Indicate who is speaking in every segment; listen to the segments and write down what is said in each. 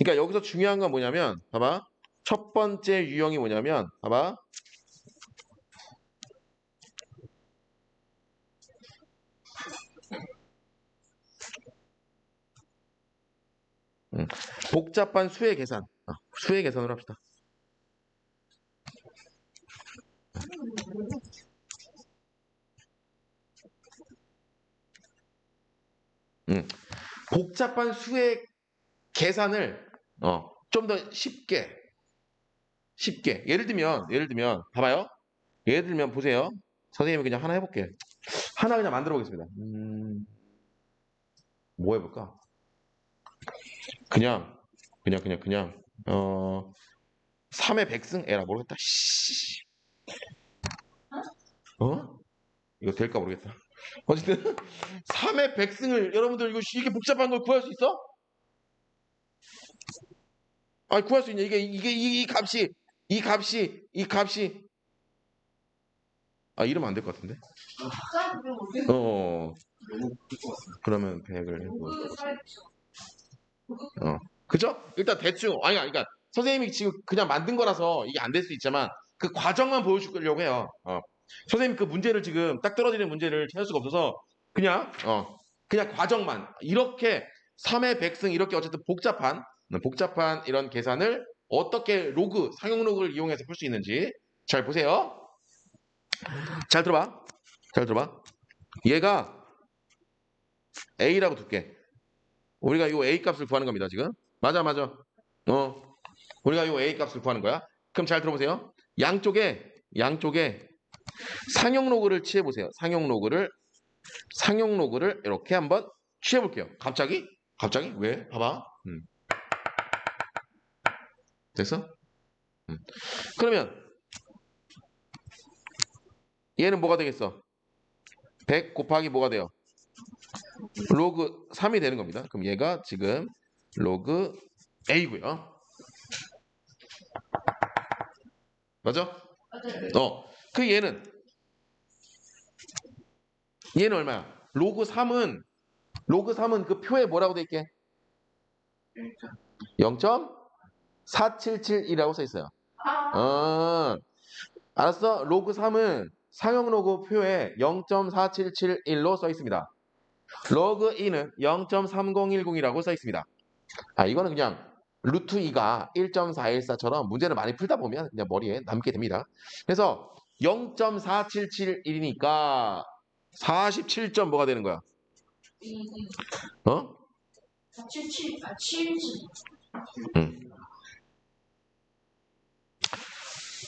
Speaker 1: 그러니까 여기서 중요한 건 뭐냐면 봐봐. 첫 번째 유형이 뭐냐면 봐봐. 음, 복잡한 수의 계산. 어, 수의 계산으로 합시다. 음, 복잡한 수의 계산을 어, 좀 더 쉽게 쉽게. 예를 들면 예를 들면 봐봐요. 예를 들면 보세요. 선생님이 그냥 하나 해볼게. 하나 그냥 만들어 보겠습니다. 음, 뭐 해볼까? 그냥 그냥 그냥 그냥 어 3의 백승 에라 모르겠다. 씨. 어? 이거 될까 모르겠다. 어쨌든 3의 백승을 여러분들 이거 이게 복잡한 걸 구할 수 있어? 아니 구할 수 있냐? 이게 이게 이, 이 값이 이 값이 이 값이. 아 이러면 안 될 것 같은데? 어 그러면 100을 해보 어. 그죠? 일단 대충 아니 그러니까 선생님이 지금 그냥 만든 거라서 이게 안 될 수 있지만 그 과정만 보여주려고 해요. 어. 선생님 그 문제를 지금 딱 떨어지는 문제를 찾을 수가 없어서 그냥 어. 그냥 과정만. 이렇게 3의 백승 이렇게 어쨌든 복잡한 복잡한 이런 계산을 어떻게 로그 상용 로그를 이용해서 풀 수 있는지 잘 보세요. 잘 들어봐. 잘 들어봐. 얘가 a라고 둘게. 우리가 이 a 값을 구하는 겁니다 지금. 맞아 맞아. 어 우리가 이 a 값을 구하는 거야. 그럼 잘 들어보세요. 양쪽에 양쪽에 상용 로그를 취해 보세요. 상용 로그를 상용 로그를 이렇게 한번 취해 볼게요. 갑자기? 갑자기? 왜? 봐봐. 음. 됐어? 음. 그러면 얘는 뭐가 되겠어? 100 곱하기 뭐가 돼요? 로그 3이 되는 겁니다. 그럼 얘가 지금 로그 A고요. 맞아? 어. 그 얘는 얘는 얼마야? 로그 3은 로그 3은 그 표에 뭐라고 돼 있게? 0.477이라고 써 있어요. 어. 알았어? 로그 3은 상용 로그 표에 0.4771로 써 있습니다. 로그 2는 0.3010이라고 써 있습니다. 아, 이거는 그냥 루트 2가 1.414처럼 문제를 많이 풀다 보면 그냥 머리에 남게 됩니다. 그래서 0.4771이니까 47점 뭐가 되는 거야? 어?
Speaker 2: 477, 아, 77.
Speaker 1: 응.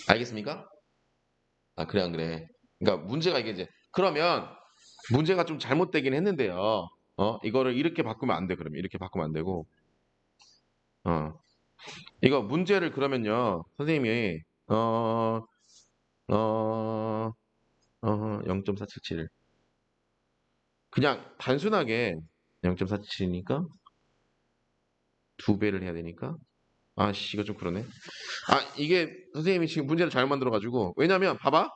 Speaker 1: 알겠습니까? 아, 그래, 안 그래. 그러니까 문제가 이게 이제, 그러면 문제가 좀 잘못되긴 했는데요. 어, 이거를 이렇게 바꾸면 안 돼, 그러면. 이렇게 바꾸면 안 되고. 어. 이거 문제를 그러면요, 선생님이, 어, 어, 어, 0.477. 그냥 단순하게 0.477이니까 두 배를 해야 되니까 아씨 이거 좀 그러네. 아 이게 선생님이 지금 문제를 잘못 만들어 가지고 왜냐면 봐봐.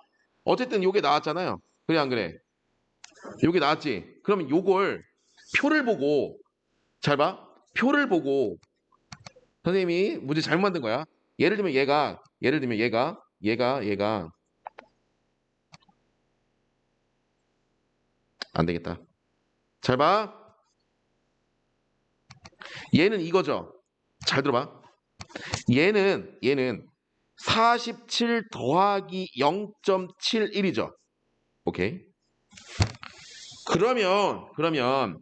Speaker 1: 어쨌든 요게 나왔잖아요. 그래 안 그래? 요게 나왔지? 그러면 요걸 표를 보고 잘 봐. 표를 보고 선생님이 문제 잘못 만든 거야. 예를 들면 얘가 예를 들면 얘가 얘가 얘가. 안 되겠다. 잘 봐. 얘는 이거죠. 잘 들어봐 얘는 얘는 47 더하기 0.71이죠. 오케이. 그러면 그러면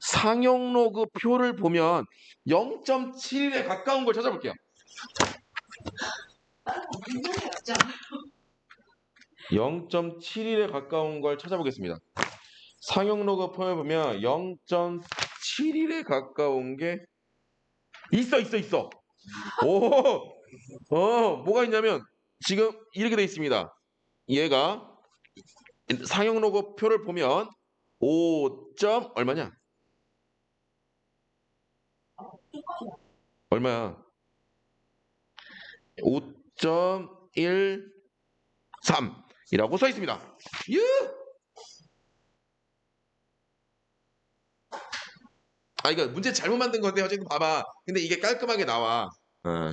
Speaker 1: 상용 로 그 표를 보면 0.71에 가까운 걸 찾아볼게요.
Speaker 2: 문제가 없잖아.
Speaker 1: 0.71에 가까운 걸 찾아보겠습니다. 상용 로그 표에 보면 0.71에 가까운 게 있어 있어 있어. 오, 어, 뭐가 있냐면 지금 이렇게 돼 있습니다. 얘가 상용 로고 표를 보면 5. 점 얼마냐? 얼마야? 5.13이라고 써 있습니다. 유! 아 이거 문제 잘못 만든 건데 어쨌든 봐봐. 근데 이게 깔끔하게 나와. 어.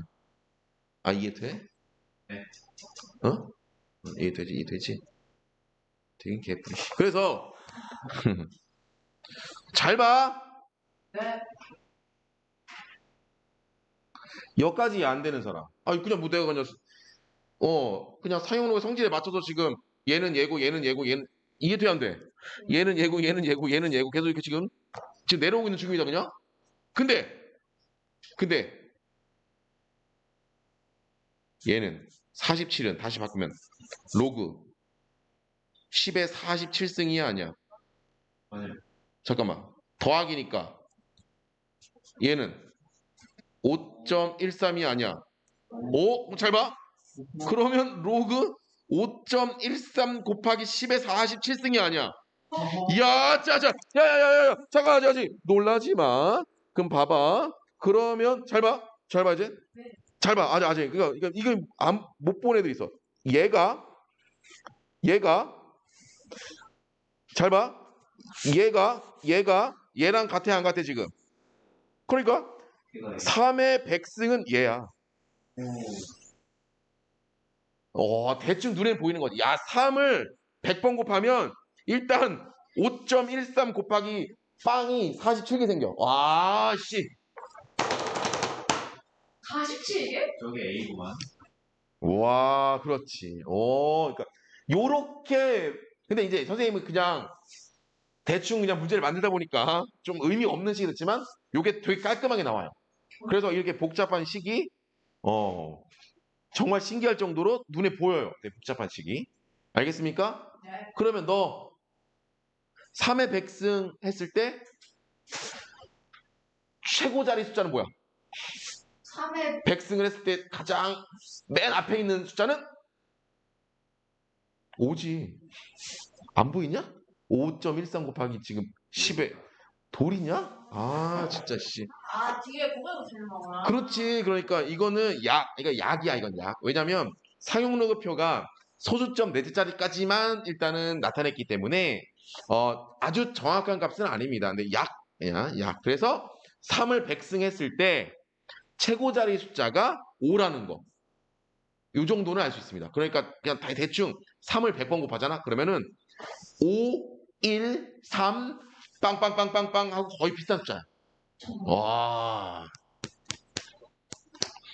Speaker 1: 아 이해 돼?
Speaker 3: 네.
Speaker 1: 어? 어, 이해 되지? 이해 되지? 되긴 개뿔이. 그래서 잘 봐.
Speaker 2: 네.
Speaker 1: 여기까지 안 되는 사람. 아, 그냥 무대가 그냥, 어, 그냥 사용로의 성질에 맞춰서 지금 얘는 얘고, 얘는 얘고, 얘는, 이해돼, 안 돼? 얘는 얘고, 얘는 얘고, 얘는 얘고, 계속 이렇게 지금, 지금 내려오고 있는 중입니다, 그냥? 근데, 근데, 얘는 47은 다시 바꾸면, 로그 10에 47승이야, 아니야?
Speaker 3: 맞아요.
Speaker 1: 잠깐만. 더하기니까, 얘는 5.13이 아니야. 오, 잘 봐. 그러면 로그 5.13 곱하기 10의 47승이 아니야. 이야, 짜자. 야 야 야 야. 잠깐, 잠깐. 놀라지 마. 그럼 봐봐. 그러면 잘 봐. 잘 봐 이제. 잘 봐. 아직 아직. 이거 이거 이거 안, 못본 애들 있어. 얘가 얘가 잘 봐. 얘가 얘가 얘랑 같아 안 같아 지금. 그러니까
Speaker 3: 이거
Speaker 1: 3의 백승은 얘야. 어, 대충 눈에 보이는 거지. 야, 3을 100번 곱하면 일단 5.13 곱하기 빵이 47개 생겨. 와, 씨.
Speaker 2: 47개?
Speaker 3: 저게 A구만.
Speaker 1: 와, 그렇지. 오, 그러니까 요렇게 근데 이제 선생님은 그냥 대충 그냥 문제를 만들다 보니까 좀 의미 없는 식이 됐지만 요게 되게 깔끔하게 나와요. 그래서 이렇게 복잡한 식이 어 정말 신기할 정도로 눈에 보여요. 되게 복잡한 식이. 알겠습니까?
Speaker 2: 네.
Speaker 1: 그러면 너 3의 백승 했을 때 최고 자리 숫자는 뭐야?
Speaker 2: 3의
Speaker 1: 백승을 했을 때 가장 맨 앞에 있는 숫자는 5지. 안 보이냐? 5.13 곱하기 지금 10에 돌이냐? 아 진짜 씨.
Speaker 2: 아 뒤에 고개가 되는 거구나.
Speaker 1: 그렇지. 그러니까 이거는 약, 이거 약이야 이건 약. 왜냐면 사용로그표가 소수점 네 자리까지만 일단은 나타냈기 때문에 어, 아주 정확한 값은 아닙니다. 근데 약이야 약. 그래서 3을 백승했을 때 최고 자리 숫자가 5라는 거. 이 정도는 알 수 있습니다. 그러니까 그냥 다 대충 3을 100번 곱하잖아. 그러면은 5, 1, 3, 빵빵빵빵빵 하고 거의 비슷한 숫자야. 와.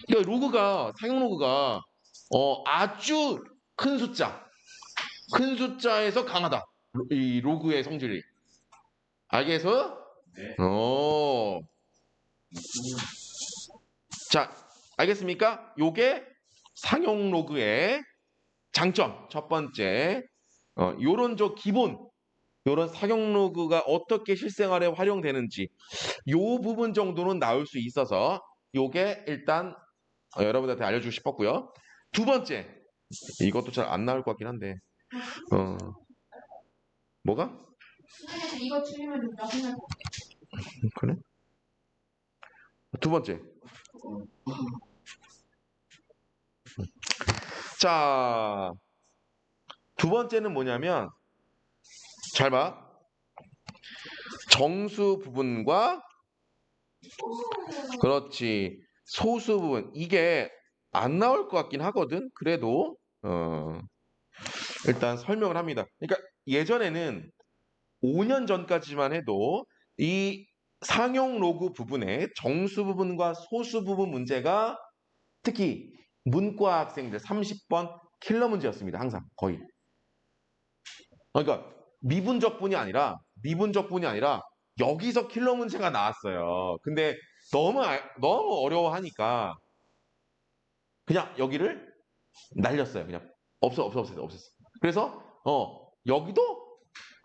Speaker 1: 그러니까 로그가 사용 로그가 어, 아주 큰 숫자, 큰 숫자에서 강하다. 로- 이 로그의 성질이. 알겠어?
Speaker 3: 네.
Speaker 1: 어. 자, 알겠습니까? 요게 상용 로그의 장점 첫 번째. 어, 요런 저 기본 요런 상용 로그가 어떻게 실생활에 활용되는지 요 부분 정도는 나올 수 있어서 요게 일단 어, 여러분들한테 알려주고 싶었고요. 두 번째 이것도 잘 안 나올 것 같긴 한데 어 뭐가
Speaker 2: 이거 틀리면 나중에
Speaker 1: 그래? 두 번째 자 두 번째는 뭐냐면 잘 봐. 정수 부분과 그렇지 소수 부분 이게 안 나올 것 같긴 하거든. 그래도 어, 일단 설명을 합니다. 그러니까 예전에는 5년 전까지만 해도 이 상용 로그 부분의 정수 부분과 소수 부분 문제가 특히 문과 학생들 30번 킬러 문제였습니다. 항상 거의. 그러니까 미분적분이 아니라 미분적분이 아니라 여기서 킬러 문제가 나왔어요. 근데 너무 알- 너무 어려워하니까 그냥 여기를 날렸어요. 그냥 없어 없어 없어 없었어. 그래서 어 여기도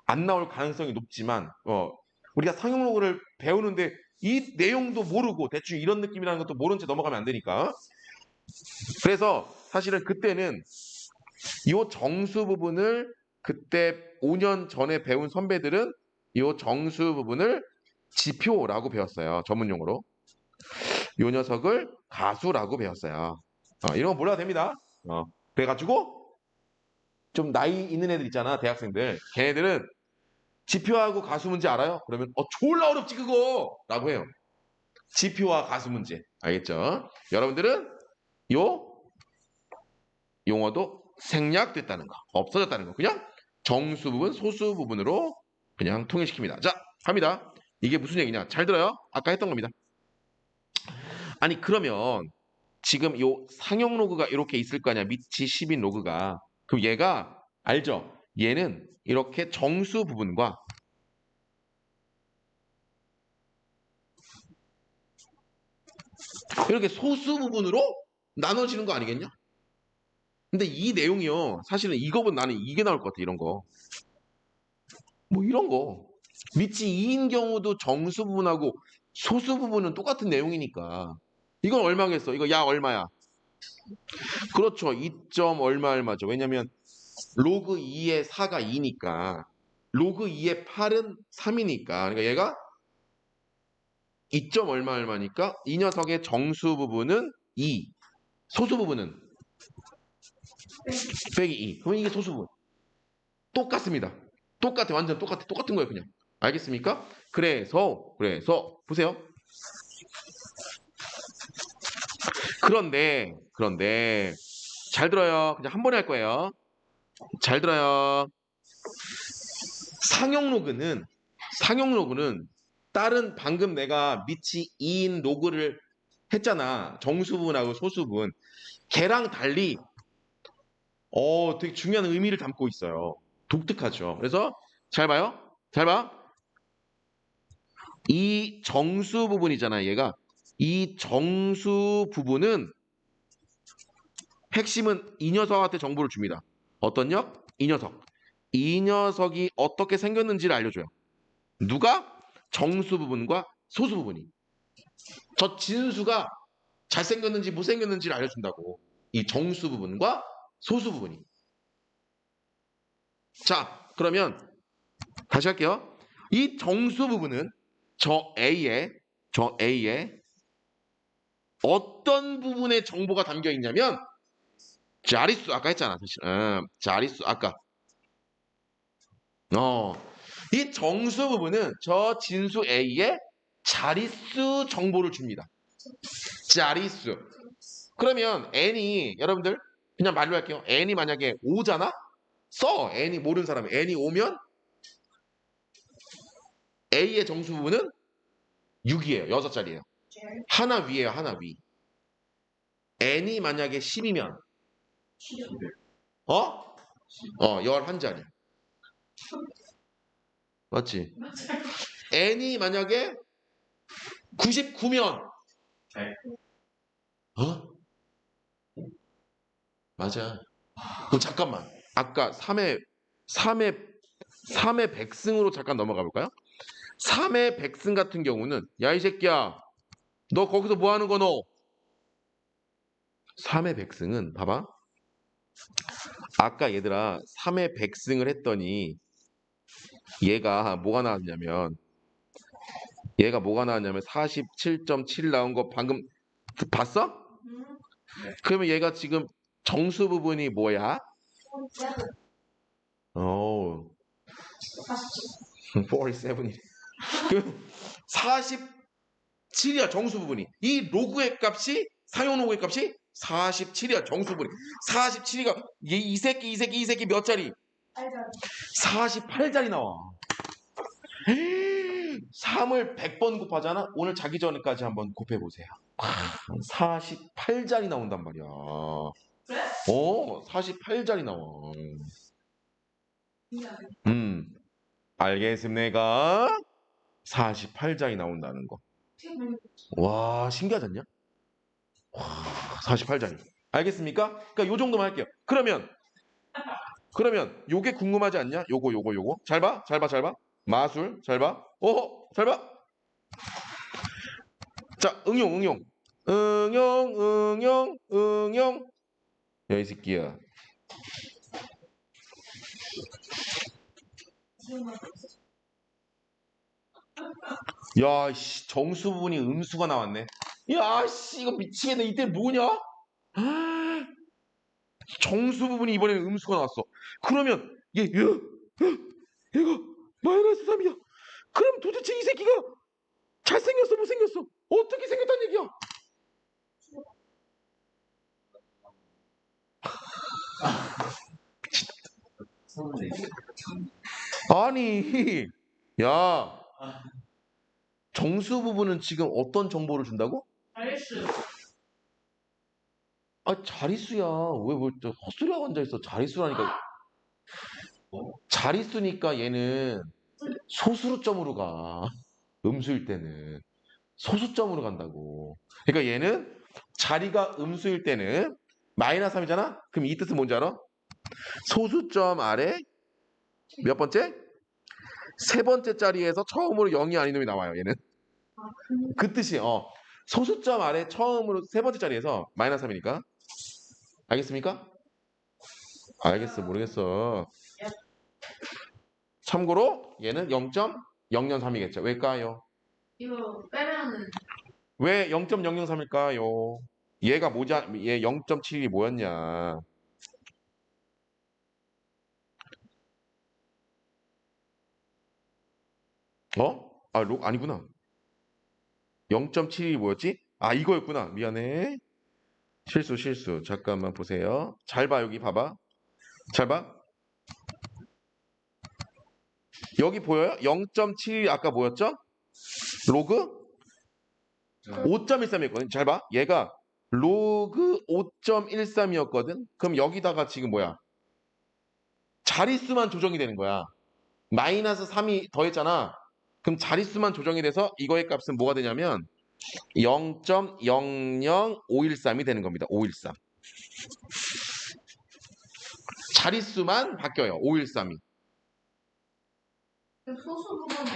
Speaker 1: 안 나올 가능성이 높지만 어 우리가 상용 로그를 배우는데 이 내용도 모르고 대충 이런 느낌이라는 것도 모른 채 넘어가면 안 되니까. 그래서 사실은 그때는 이 정수 부분을 그때 5년 전에 배운 선배들은 이 정수 부분을 지표라고 배웠어요. 전문 용어로. 요 녀석을 가수라고 배웠어요. 어, 이런 거 몰라도 됩니다. 어, 그래가지고 좀 나이 있는 애들 있잖아, 대학생들. 걔네들은 지표하고 가수 문제 알아요? 그러면 어 졸라 어렵지 그거 라고 해요. 지표와 가수 문제 알겠죠? 여러분들은 요 용어도 생략됐다는 거 없어졌다는 거 그냥 정수 부분 소수 부분으로 그냥 통일시킵니다. 자 갑니다. 이게 무슨 얘기냐? 잘 들어요. 아까 했던 겁니다. 아니 그러면 지금 요 상용 로그가 이렇게 있을 거 아니야 밑이 10인 로그가 그럼 얘가 알죠? 얘는 이렇게 정수 부분과 이렇게 소수 부분으로 나눠지는 거 아니겠냐? 근데 이 내용이요 사실은 이거보다 나는 이게 나올 것 같아 이런 거 뭐 이런 거 밑이 2인 경우도 정수 부분하고 소수 부분은 똑같은 내용이니까 이건 얼마겠어? 이거 야 얼마야? 그렇죠. 2점 얼마 얼마죠. 왜냐면 로그 2의 4가 2니까 로그 2의 8은 3이니까 그러니까 얘가 2점 얼마 얼마니까 이 녀석의 정수 부분은 2 소수 부분은 빼기 2 그럼 이게 소수 부분 똑같습니다. 똑같아 완전 똑같아 똑같은 거예요 그냥 알겠습니까? 그래서 그래서 보세요. 그런데 그런데 잘 들어요. 그냥 한 번에 할 거예요. 잘 들어요. 상용 로그는 상용 로그는 다른 방금 내가 밑이 2인 로그를 했잖아. 정수분하고 소수분. 걔랑 달리 어 되게 중요한 의미를 담고 있어요. 독특하죠. 그래서 잘 봐요. 잘 봐. 이 정수 부분이잖아. 얘가 이 정수 부분은 핵심은 이 녀석한테 정보를 줍니다. 어떤 역? 이 녀석. 이 녀석이 어떻게 생겼는지를 알려줘요. 누가? 정수 부분과 소수 부분이. 저 진수가 잘생겼는지 못생겼는지를 알려준다고. 이 정수 부분과 소수 부분이. 자, 그러면 다시 할게요. 이 정수 부분은 저 A에 저 A에 어떤 부분에 정보가 담겨 있냐면 자릿수 아까 했잖아 사실. 음, 자릿수 아까. 어이 정수 부분은 저 진수 A에 자릿수 정보를 줍니다. 자릿수. 그러면 n이 여러분들 그냥 말로 할게요. N이 만약에 5잖아? 써. N이 모르는 사람이 n이 5면 A의 정수 부분은 6이에요. 6자리예요 하나 위에요, 하나 위. n이 만약에 10이면, 어? 어, 11자리. 맞지? n이 만약에 99면,
Speaker 3: 네.
Speaker 1: 어? 맞아. 그럼 잠깐만. 아까 3의, 3의, 3의 백승으로 잠깐 넘어가 볼까요? 3의 백승 같은 경우는, 야, 이 새끼야. 너 거기서 뭐 하는 거 너? 3의 백승은 봐봐. 아까 얘들아 3의 백승을 했더니 얘가 뭐가 나왔냐면 얘가 뭐가 나왔냐면 47.7 나온 거 방금 봤어? 그러면 얘가 지금 정수 부분이 뭐야? 47. 47. 40 47이야 정수 부분이. 이 로그의 값이 사용 로그의 값이 47이야 정수 부분이. 47이가 얘 이 새끼 이 새끼 이 새끼 몇 자리?
Speaker 2: 알죠.
Speaker 1: 48자리 나와. 3을 100번 곱하잖아. 오늘 자기 전까지 한번 곱해 보세요. 48자리 나온단 말이야. 어, 48자리 나와. 음. 알겠습니까? 48자리 나온다는 거. 와, 신기하지 않냐? 와, 48자리. 알겠습니까? 그러니까 요 정도만 할게요. 그러면 그러면 요게 궁금하지 않냐? 요거 요거 요거. 잘 봐. 잘 봐. 잘 봐. 마술. 잘 봐. 어, 잘 봐. 자, 응용 응용. 응용 응용 응용. 야, 이 새끼야. 야, 씨, 정수 부분이 음수가 나왔네. 야, 씨, 이거 미치겠네. 이때 뭐냐? 정수 부분이 이번에는 음수가 나왔어. 그러면 얘, 얘, 얘, 얘가 마이너스 3이야. 그럼 도대체 이 새끼가 잘생겼어, 못생겼어? 어떻게 생겼단 얘기야? 아니, 야, 정수 부분은 지금 어떤 정보를 준다고? 아, 자릿수야. 왜, 왜, 또 헛소리하고 앉아 있어. 자릿수라니까. 자릿수니까 얘는 소수점으로 가. 음수일 때는. 소수점으로 간다고. 그러니까 얘는 자리가 음수일 때는 마이너스 3이잖아? 그럼 이 뜻은 뭔지 알아? 소수점 아래 몇 번째? 세 번째 자리에서 처음으로 0이 아닌 놈이 나와요, 얘는.
Speaker 2: 아, 그,
Speaker 1: 그 뜻이 어 소수점 아래 처음으로 세 번째 자리에서 마이너스 3이니까 알겠습니까? 알겠어 모르겠어 참고로 얘는 0.003이겠죠 왜일까요?
Speaker 2: 이거 빼면은
Speaker 1: 왜 0.003일까요? 얘가 모자 얘 0.7이 뭐였냐 어? 아, 로, 아니구나. 0.7이 뭐였지? 아, 이거였구나. 미안해. 실수, 실수. 잠깐만 보세요. 잘 봐, 여기 봐봐. 잘 봐. 여기 보여요? 0.7이 아까 뭐였죠? 로그 5.13이었거든. 잘 봐. 얘가 로그 5.13이었거든. 그럼 여기다가 지금 뭐야? 자릿수만 조정이 되는 거야. 마이너스 3이 더했잖아. 그럼 자릿수만 조정이 돼서 이거의 값은 뭐가 되냐면 0.00513이 되는 겁니다. 513. 자릿수만 바뀌어요. 513이.
Speaker 2: 그 소수 부분.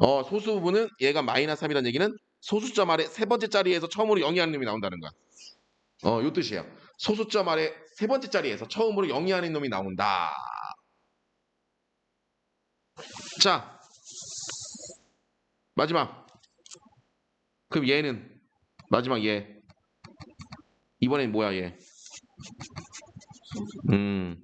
Speaker 1: 어, 소수 부분은 얘가 마이너스 3이라는 얘기는 소수점 아래 세 번째 자리에서 처음으로 0이 아닌 놈이 나온다는 거야. 어, 요 뜻이에요. 소수점 아래 세 번째 자리에서 처음으로 0이 아닌 놈이 나온다. 자, 마지막. 그럼 얘는 마지막 얘. 이번엔 뭐야 얘? 음.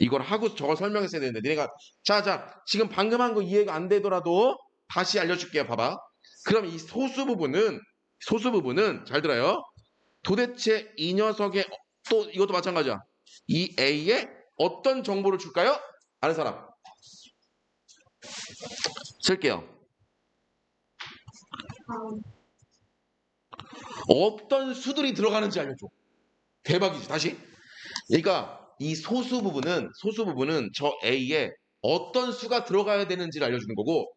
Speaker 1: 이걸 하고 저걸 설명했어야 되는데 니네가 자자 지금 방금 한 거 이해가 안 되더라도 다시 알려줄게요 봐봐 그럼 이 소수 부분은 소수 부분은 잘 들어요 도대체 이 녀석의 또 이것도 마찬가지야 이 A에 어떤 정보를 줄까요? 아는 사람 쓸게요
Speaker 2: 아,
Speaker 1: 어떤 수들이 들어가는지 알려줘. 대박이지. 다시. 그러니까 이 소수 부분은 소수 부분은 저 A에 어떤 수가 들어가야 되는지를 알려주는 거고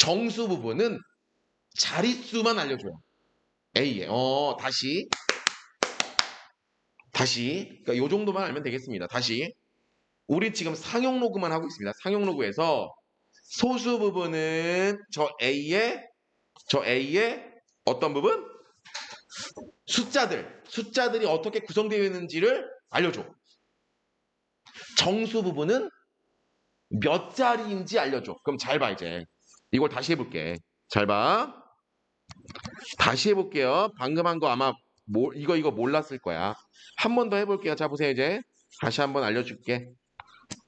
Speaker 1: 정수 부분은 자릿수만 알려줘요. A에. 어 다시 다시. 그러니까 요 정도만 알면 되겠습니다. 다시. 우리 지금 상용 로그만 하고 있습니다. 상용 로그에서 소수 부분은 저 A에 저 A에 어떤 부분? 숫자들, 숫자들이 어떻게 구성되어 있는지를 알려줘. 정수 부분은 몇 자리인지 알려줘. 그럼 잘 봐, 이제. 이걸 다시 해볼게. 잘 봐. 다시 해볼게요. 방금 한 거 아마 뭐, 이거, 이거 몰랐을 거야. 한 번 더 해볼게요. 자, 보세요, 이제. 다시 한 번 알려줄게.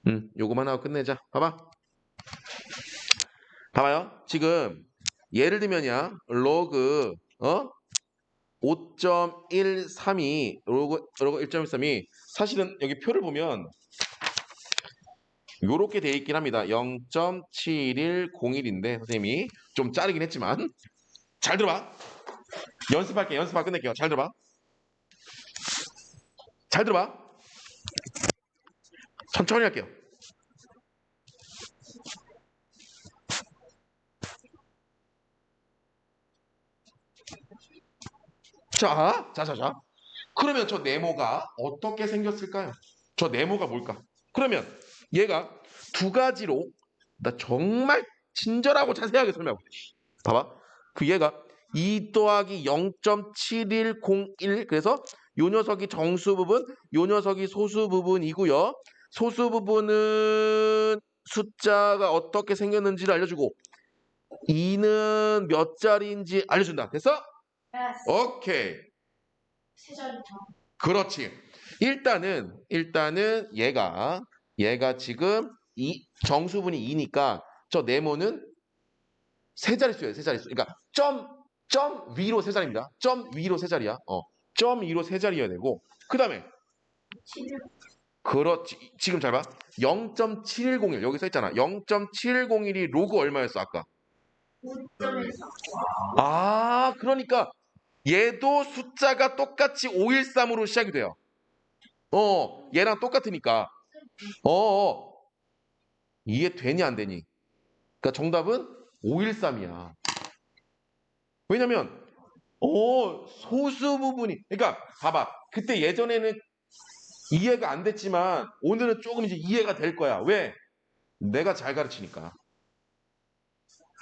Speaker 1: 음, 요거만 하고 끝내자. 봐봐. 봐봐요. 지금, 예를 들면야, 로그, 어? 5.13이 로그 로그 1.13이 사실은 여기 표를 보면 요렇게 돼 있긴 합니다. 0.7101인데 선생님이 좀 자르긴 했지만 잘 들어봐. 연습할게. 연습하고 끝낼게요. 잘 들어봐. 잘 들어봐. 천천히 할게요. 자, 자, 자, 자. 그러면 저 네모가 어떻게 생겼을까요? 저 네모가 뭘까? 그러면 얘가 두 가지로 나 정말 친절하고 자세하게 설명하고. 봐봐. 그 얘가 2 더하기 0.7101 그래서 요 녀석이 정수 부분, 요 녀석이 소수 부분이고요. 소수 부분은 숫자가 어떻게 생겼는지를 알려주고 2는 몇 자리인지 알려준다. 됐어? 오케이.
Speaker 2: 세 자리 다.
Speaker 1: 그렇지. 일단은 일단은 얘가 얘가 지금 이 정수분이 2니까 저 네모는 세 자릿수예요. 세 자릿수. 그러니까 점, 점 위로 세 자리입니다. 점 위로 세 자리야. 어, 점 위로 세 자리여야 되고 그 다음에
Speaker 2: 치즈.
Speaker 1: 그렇지. 지금 잘 봐. 0.7101 여기 써 있잖아. 0.7101이 로그 얼마였어 아까?
Speaker 2: 5점에서.
Speaker 1: 아, 그러니까 얘도 숫자가 똑같이 513으로 시작이 돼요. 어, 얘랑 똑같으니까. 어, 어. 이해 되니 안 되니? 그러니까 정답은 513이야. 왜냐면 어, 소수 부분이 그러니까 봐봐. 그때 예전에는 이해가 안 됐지만 오늘은 조금 이제 이해가 될 거야. 왜? 내가 잘 가르치니까.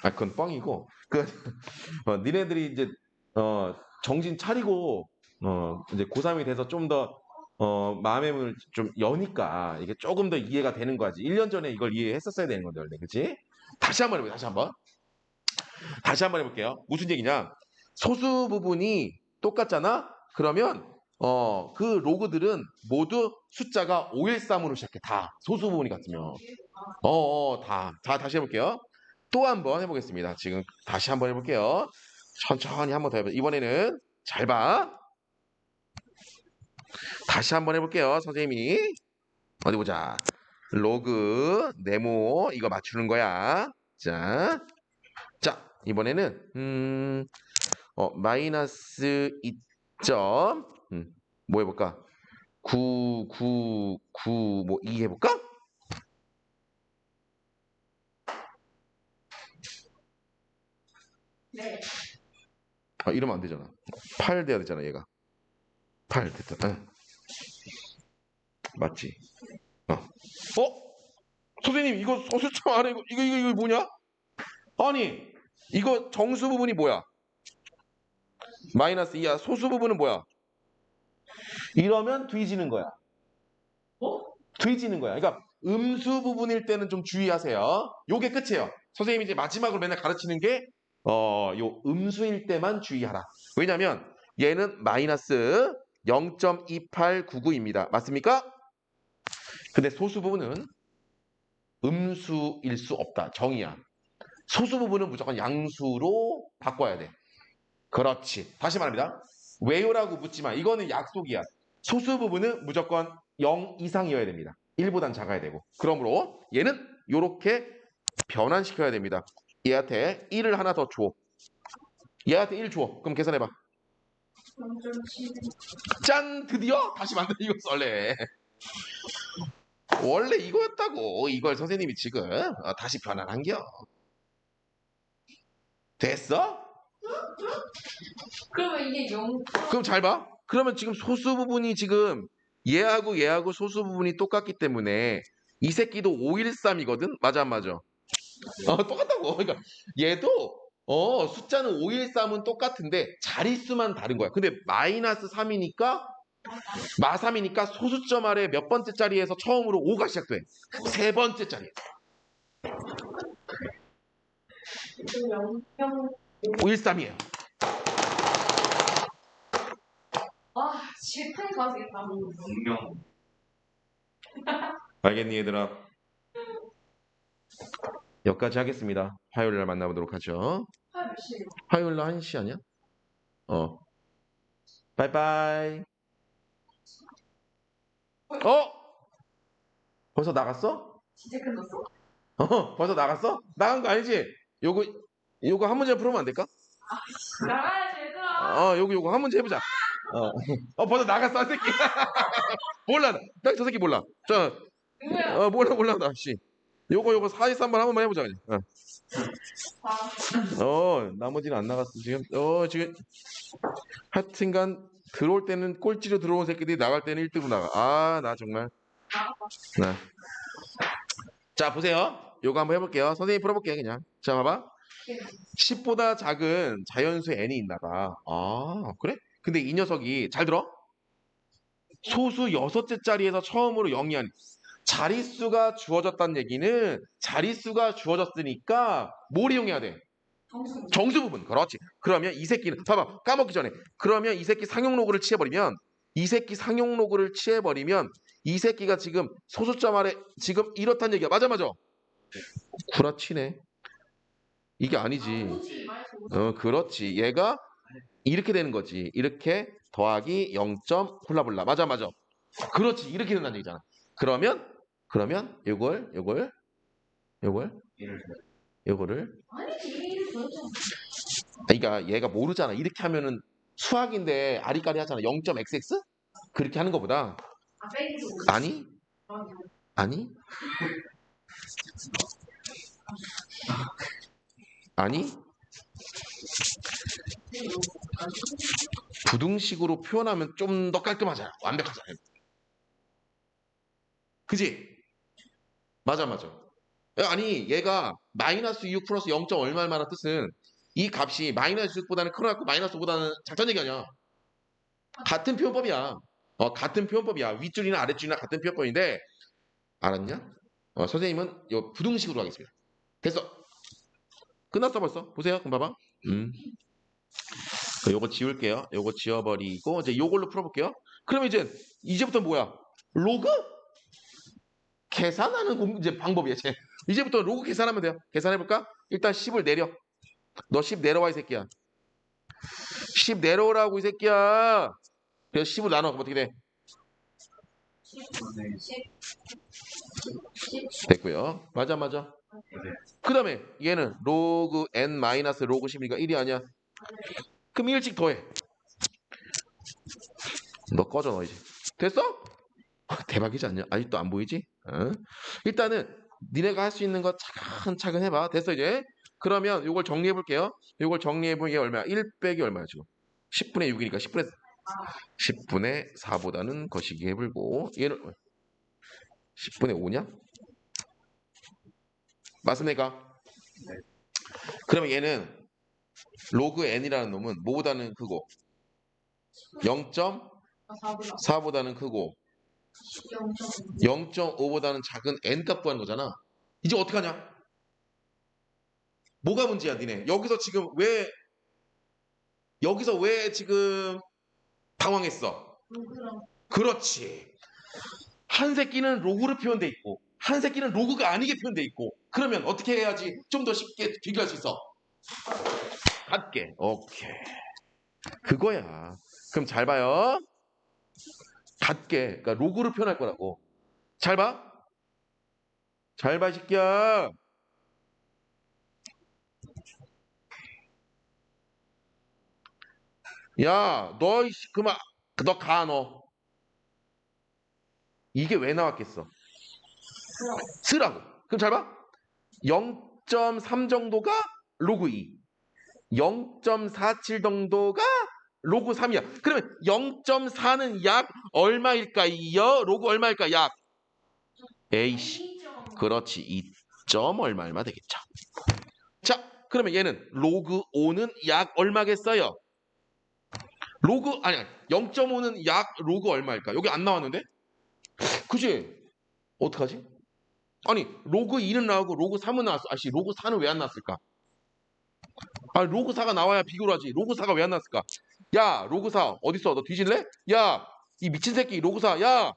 Speaker 1: 아, 그건 뻥이고. 그 어, 니네들이 이제 어, 정신 차리고 어, 이제 고3이 돼서 좀더 어, 마음의 문을 좀 여니까 이게 조금 더 이해가 되는 거지. 1년 전에 이걸 이해했었어야 되는 건데. 그치? 다시 한번 해볼게요. 다시 한 번. 다시 한번 해볼게요. 무슨 얘기냐? 소수 부분이 똑같잖아? 그러면 어, 그 로그들은 모두 숫자가 513으로 시작해. 다. 소수 부분이 같으면. 어, 어, 다. 자, 다시 해볼게요. 또 한 번 해보겠습니다. 지금 다시 한번 해볼게요. 천천히 한 번 더 해볼게요. 이번에는 잘 봐. 다시 한번 해볼게요. 선생님이. 어디 보자. 로그, 네모, 이거 맞추는 거야. 자. 자, 이번에는, 음, 어, 마이너스 2점, 음, 뭐 해볼까? 9, 9, 9, 뭐, 2 해볼까?
Speaker 2: 네.
Speaker 1: 아, 이러면 안 되잖아. 8 돼야 되잖아, 얘가. 8 됐다. 응. 맞지? 어. 어? 선생님, 이거 소수점 아래 이거, 이거, 이거, 이거 뭐냐? 아니, 이거 정수 부분이 뭐야? 마이너스 2야. 소수 부분은 뭐야? 이러면 뒤지는 거야.
Speaker 2: 어?
Speaker 1: 뒤지는 거야. 그러니까 음수 부분일 때는 좀 주의하세요. 요게 끝이에요. 선생님이 이제 마지막으로 맨날 가르치는 게 어, 요 음수일 때만 주의하라. 왜냐면 얘는 마이너스 0.2899입니다. 맞습니까? 근데 소수 부분은 음수일 수 없다. 정의야. 소수 부분은 무조건 양수로 바꿔야 돼. 그렇지. 다시 말합니다. 왜요라고 묻지 마. 이거는 약속이야. 소수 부분은 무조건 0 이상이어야 됩니다. 1보단 작아야 되고. 그러므로 얘는 이렇게 변환시켜야 됩니다. 얘한테 1을 하나 더 줘. 얘한테 1 줘. 그럼 계산해봐.
Speaker 2: 0.7.
Speaker 1: 짠! 드디어 다시 만든 이거 원래. 원래 이거였다고. 이걸 선생님이 지금 어, 다시 변환한겨. 됐어?
Speaker 2: 그러면 이게 0.
Speaker 1: 그럼 잘 봐. 그러면 지금 소수 부분이 지금 얘하고 얘하고 소수 부분이 똑같기 때문에 이 새끼도 513이거든? 맞아, 안 맞아? 어, 똑같다고. 그러니까 얘도 어, 숫자는 513은 똑같은데 자릿수만 다른 거야. 근데 마이너스 3이니까 마3이니까 소수점 아래 몇 번째 자리에서 처음으로 5가 시작돼. 세 번째 자리.
Speaker 2: 0. 0.
Speaker 1: 513이에요.
Speaker 2: 아, 가시겠다.
Speaker 3: 운명.
Speaker 1: 알겠니, 얘들아? 여기까지 하겠습니다. 화요일 날 만나보도록 하죠.
Speaker 2: 아?
Speaker 1: 화요일 날 1시 아니야? 어. 바이바이. 어? 벌써 나갔어?
Speaker 2: 진짜 끝났어?
Speaker 1: 어, 벌써 나갔어? 나간 거 아니지? 요거, 요거 한 문제 풀으면 안 될까?
Speaker 2: 나가야지, 얘들아.
Speaker 1: 어, 요거, 요거 한 문제 해보자. 어, 어 벌써 나갔어, 이 새끼. 몰라. 딱 저 새끼 몰라. 저,
Speaker 2: 누구야?
Speaker 1: 어, 몰라, 몰라, 나, 씨. 요거, 요거 43번 한 번만 해보자, 그냥. 어.
Speaker 2: 아,
Speaker 1: 어, 나머지는 안 나갔어, 지금. 어, 지금. 하여튼간, 들어올 때는 꼴찌로 들어온 새끼들이 나갈 때는 1등으로 나가. 아, 나 정말. 네. 자, 보세요. 요거 한번 해볼게요. 선생님 풀어볼게요, 그냥. 자, 봐봐. 10보다 작은 자연수 n이 있나 봐. 아, 그래? 근데 이 녀석이, 잘 들어? 소수 여섯째 자리에서 처음으로 0이 아니, 자릿수가 주어졌다는 얘기는 자릿수가 주어졌으니까 뭘 이용해야 돼?
Speaker 2: 정수.
Speaker 1: 정수 부분. 그렇지. 그러면 이 새끼는 봐봐. 까먹기 전에. 그러면 이 새끼 상용 로그를 취해버리면 이 새끼 상용 로그를 취해버리면 이 새끼가 지금 소수점 아래 지금 이렇단 얘기야. 맞아 맞아. 구라치네. 이게 아니지.
Speaker 2: 오지.
Speaker 1: 어, 그렇지. 얘가 이렇게 되는 거지. 이렇게 더하기 0 점 콜라볼라. 맞아, 맞아. 그렇지. 이렇게 된다는 얘기잖아. 그러면 그러면. 요거를
Speaker 2: 아니지 이를 더했잖아.
Speaker 1: 그러니까 얘가 모르잖아. 이렇게 하면은 수학인데 아리까리 하잖아. 0.xx? 그렇게 하는 것보다
Speaker 2: 아.
Speaker 1: 아니 아니 아니 부등식으로 표현하면 좀 더 깔끔하잖아. 완벽하잖아. 그지? 맞아, 맞아. 야, 아니, 얘가 마이너스 6 플러스 0. 얼마 얼마나 뜻은 이 값이 마이너스 6보다는 크거나 마이너스 5보다는 작다는 얘기 아니야. 같은 표현법이야. 어, 같은 표현법이야. 윗줄이나 아랫줄이나 같은 표현법인데, 알았냐? 어, 선생님은 요 부등식으로 하겠습니다. 됐어. 끝났어 벌써. 보세요. 그럼 봐봐. 음. 그 요거 지울게요. 요거 지워버리고 이제 요걸로 풀어볼게요. 그럼 이제 이제부터 뭐야? 로그? 계산하는 공- 이제 방법이야. 이제 이제부터 로그 계산하면 돼요. 계산해볼까? 일단 10을 내려. 너 10 내려와 이 새끼야. 10 내려오라고 이 새끼야. 그래서 10을 나눠. 그럼 어떻게 돼?
Speaker 3: 네.
Speaker 2: 10
Speaker 1: 됐고요. 맞아 맞아. 그 다음에 얘는 로그 n 마이너스 로그 10이니까 1이 아니야. 그럼 1씩 더해. 너 꺼져 너 이제. 됐어? 아, 대박이지 않냐? 아직도 안 보이지? 어? 일단은 니네가 할 수 있는 거 차근차근 해봐. 됐어 이제. 그러면 이걸 정리해 볼게요. 이걸 정리해 보면 이게 얼마야? 1 빼기 얼마야 지금? 10분의 6이니까 10분의 10분의 4보다는 거시기 해불고 얘는 10분의 5냐? 맞습니까?
Speaker 3: 네.
Speaker 1: 그러면 얘는 로그 n이라는 놈은 뭐보다는 크고 0.4보다는
Speaker 2: 아 4보다
Speaker 1: 크고
Speaker 2: 0.5
Speaker 1: 0.5보다는 작은 n 값 구하는 거잖아. 이제 어떻게 하냐? 뭐가 문제야, 니네? 여기서 지금 왜 여기서 왜 지금 당황했어? 그렇지. 한 새끼는 로그로 표현돼 있고 한 새끼는 로그가 아니게 표현돼 있고 그러면 어떻게 해야지 좀 더 쉽게 비교할 수 있어? 같게. 오케이. 그거야. 그럼 잘 봐요. 같게. 그러니까 로그로 표현할 거라고. 잘 봐. 잘 봐, 이 새끼야. 야, 너, 그만, 너 가, 너. 이게 왜 나왔겠어? 쓰라고. 그럼 잘 봐. 0.3 정도가 로그 2. 0.47 정도가 로그 3이야. 그러면 0.4는 약 얼마일까요? 로그 얼마일까? 약. 에이씨. 그렇지. 2점 얼마 얼마 되겠죠. 자, 그러면 얘는 로그 5는 약 얼마겠어요? 로그 아니 0.5는 약 로그 얼마일까? 여기 안 나왔는데? 그지? 어떡하지? 아니 로그 2는 나오고 로그 3은 나왔어. 아씨 로그 4는 왜 안 나왔을까? 아 로그 4가 나와야 비교를 하지. 로그 4가 왜 안 나왔을까? 야 로그 4 어딨어? 너 뒤질래? 야 이 미친 새끼 로그 4 야!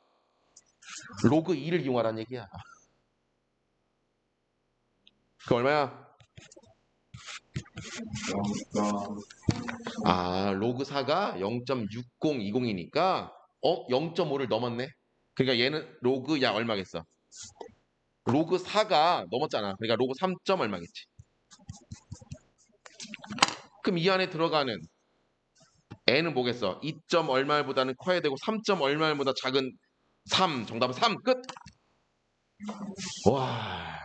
Speaker 1: 로그 2를 이용하라는 얘기야. 그 얼마야?
Speaker 3: 영,
Speaker 1: 아, 로그 4가 0.6020이니까 어, 0.5를 넘었네. 그러니까 얘는 로그 야 얼마겠어? 로그 4가 넘었잖아. 그러니까 로그 3점 얼마겠지. 그럼 이 안에 들어가는 n은 뭐겠어? 2점 얼마보다는 커야 되고 3점 얼마보다 작은 3. 정답은 3. 끝. 와,